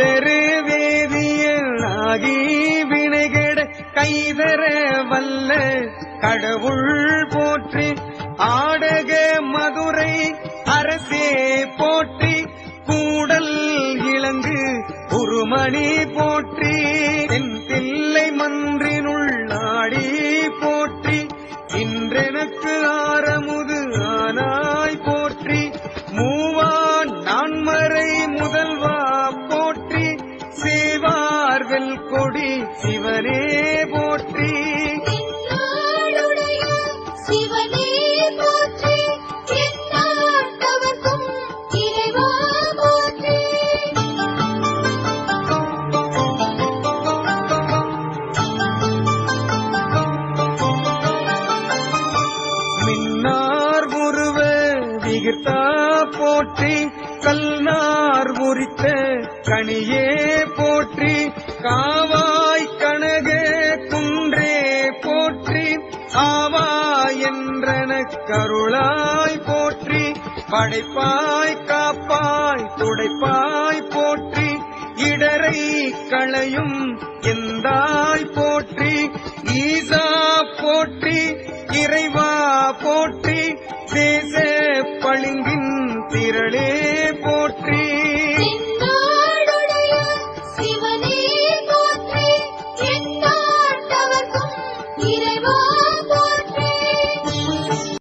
கைதரு வேதியல் ஆகி வினைகட கைதர வல்ல கடவுள் போற்றி ஆடக மதுரை அரசே போற்றி கூடல் இளங்கு குருமணி போற்றி என் தில்லை மன்றினுள் நாடி போற்றி இன்றெனக்கு ஆரமுது ஆனாய் போற்றி மூவான் நான்மறை முதல்வா சேவார்வெல் கொடி சிவனே போற்றி. விகிர்த்தா போற்றி. கல்நார் உரித்த கனியே போற்றி. காவாய் கனக குன்றே போற்றி ஆவா என்றன கருளாய் போற்றி படைப்பாய் காப்பாய் துடைப்பாய் போற்றி இடரை களையும் எந்தாய் போற்றி ஈசா போற்றி இறைவா போற்றி தேச பளிங்கி